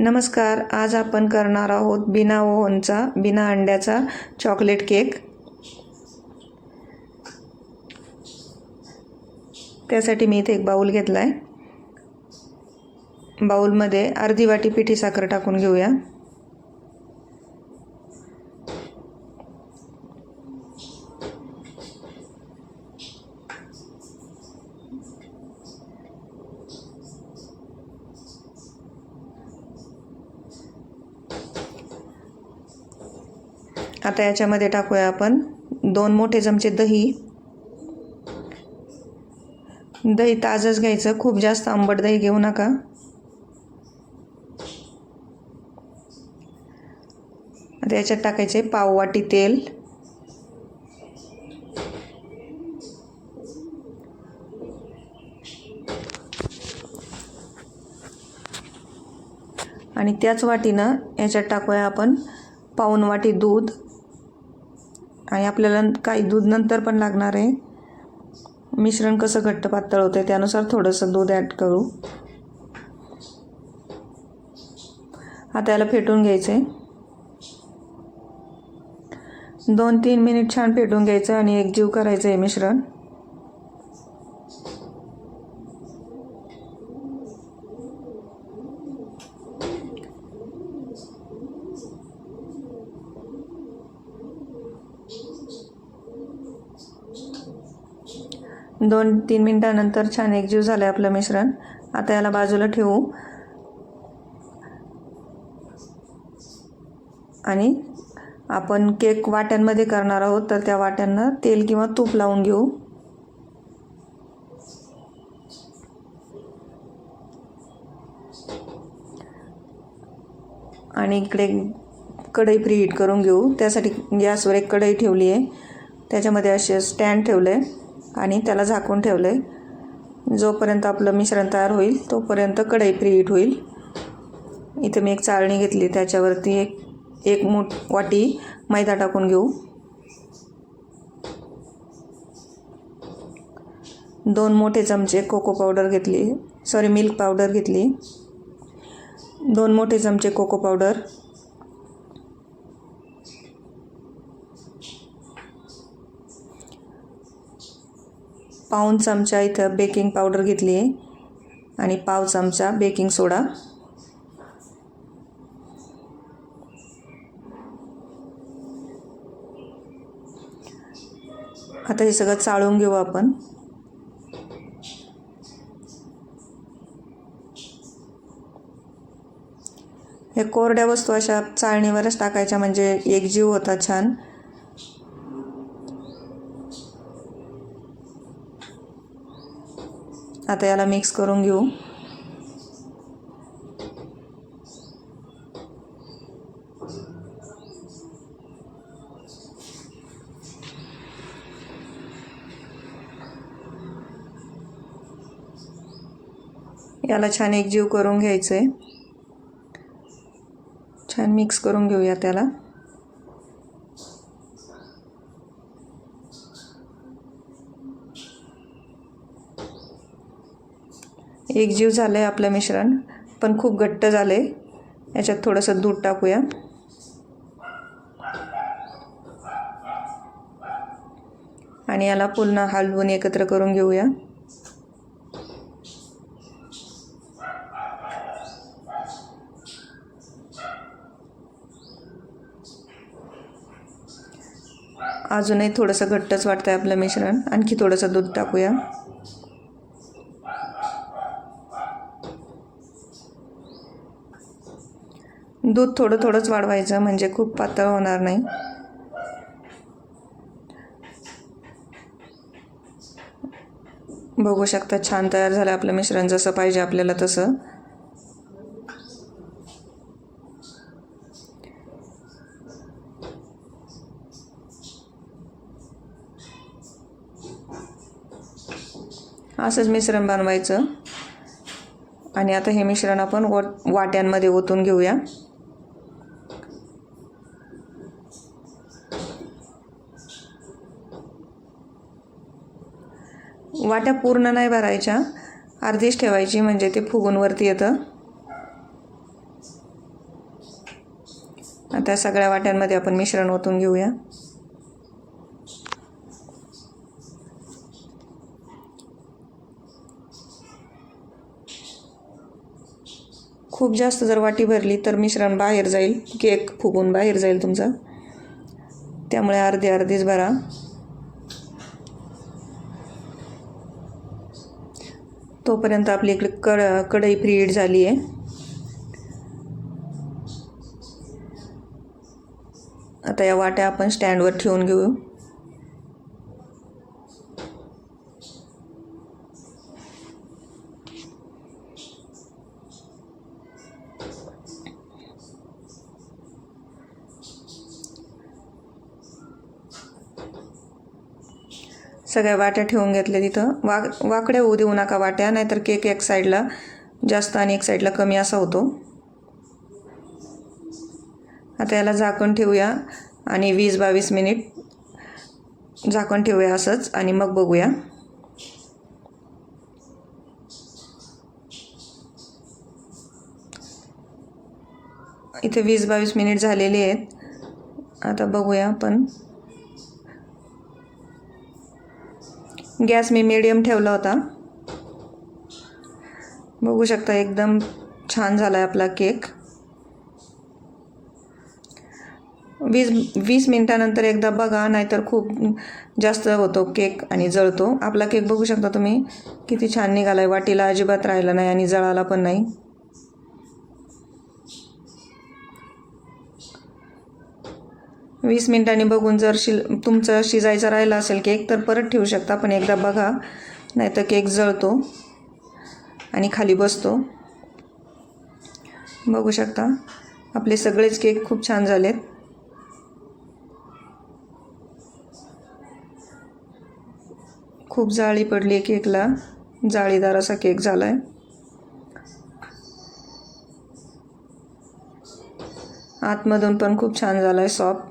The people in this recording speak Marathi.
नमस्कार आज आपण करणार आहोत बिना ओव्हनचा बिना अंड्याचा चॉकलेट केक. त्यासाठी मी इथे एक बाऊल घेतला आहे बाऊलमध्ये अर्धी वाटी पिठी साखर टाकून घेऊया. आता याच्यामध्ये टाकूया आपण दोन मोठे चमचे दही. दही ताजंच घ्यायचं. खूप जास्त आंबट दही घेऊ नका. आता याच्यात टाकायचे पाव वाटी तेल. आणि त्याच वाटीनं याच्यात टाकूया आपण पाऊन वाटी दूध. आणि आपल्याला काही दूध नंतर पण लागणार आहे. मिश्रण कसं घट्ट पातळ होतं त्यानुसार थोडंसं दूध ॲड करू. आता याला फेटून घ्यायचं आहे दोन तीन मिनिट छान फेटून घ्यायचं आणि एकजीव करायचं आहे मिश्रण. दोन तीन मिनटानंतर छान एकजीव झालं आहे आपलं मिश्रण. आता याला बाजूला ठेवू. आणि आपण केक वाट्यांमध्ये करणार आहोत तर त्या वाट्यांना तेल किंवा तूप लावून घेऊ. आणि इकडे कढई प्रीहीट करून घेऊ. त्यासाठी गॅसवर एक कढई ठेवली आहे त्याच्यामध्ये असे स्टँड ठेवलं. आहे आणि त्याला झाकून ठेवलं आहे जोपर्यंत आपलं मिश्रण तयार होईल तोपर्यंत कढई प्रीहीट होईल. इथं मी एक चाळणी घेतली त्याच्यावरती एक एक मोठ वाटी मैदा टाकून घेऊ. दोन मोठे चमचे कोको पावडर घेतली. सॉरी मिल्क पावडर घेतली. दोन मोठे चमचे कोको पावडर. पाऊन चमचा इथं बेकिंग पावडर घेतली आहे. आणि पाव चमचा बेकिंग सोडा. आता हे सगळं चाळून घेऊ आपण. हे कोरड्या वस्तू अशा चाळणीवरच टाकायच्या म्हणजे एकजीव होता छान. आता याला मिक्स करून घेऊ. याला छान एकजीव करून घ्यायचं आहे छान मिक्स करून घेऊया त्याला. एकजीव झालं आहे आपलं मिश्रण पण खूप घट्ट झालं आहे याच्यात थोडंसं दूध टाकूया. आणि याला पुन्हा हलवून एकत्र करून घेऊया. अजूनही थोडंसं घट्टच वाटतं आहे आपलं मिश्रण आणखी थोडंसं दूध टाकूया. दूध थोडं थोडंच वाढवायचं म्हणजे खूप पातळ होणार नाही. बघू शकता छान तयार झालं आपलं मिश्रण जसं पाहिजे आपल्याला तसं. असंच मिश्रण बनवायचं. आणि आता हे मिश्रण आपण वाट्यांमध्ये ओतून घेऊया. वाट्या पूर्ण नाही भरायच्या. अर्धीच ठेवायची म्हणजे ते फुगून वरती येतं. आता सगळ्या वाट्यांमध्ये आपण मिश्रण ओतून घेऊया. खूप जास्त जर वाटी भरली तर मिश्रण बाहेर जाईल केक फुगून बाहेर जाईल तुमचा. त्यामुळे अर्धी अर्धीच भरा. तोपर्यंत आपली इकडे कड कढई फ्रीड झाली आहे. आता या वाट्या आपण स्टँडवर ठेवून घेऊ. सगळ्या वाट्या ठेवून घेतल्या तिथं. वा वाकड्या होऊ देऊ नका वाट्या नाहीतर केक एक साईडला जास्त आणि एक साईडला कमी असा होतो. आता याला झाकण ठेवूया आणि वीस बावीस मिनिट झाकण ठेवूया असंच आणि मग बघूया. इथे वीस बावीस मिनिट झालेली आहेत. आता बघूया आपण. गॅस मी मिडियम ठेवला होता. बघू शकता एकदम छान झाला आहे आपला केक वीस वीस मिनटानंतर एकदा बघा नाहीतर खूप जास्त होतो केक आणि जळतो. आपला केक बघू शकता तुम्ही. किती छान निघाला आहे वाटीला अजिबात राहिला नाही आणि जळाला पण नाही. वीस मिनिटांनी बघून जर शिल तुमचं शिजायचा राहिला असेल केक तर परत ठेवू शकता. पण एकदा बघा नाहीतर केक जळतो आणि खाली बसतो. बघू शकता आपले सगळेच केक खूप छान झालेत. खूप जाळी पडली आहे केकला. जाळीदार असा केक झाला आहे आतमधून पण खूप छान झाला आहे सॉफ्ट.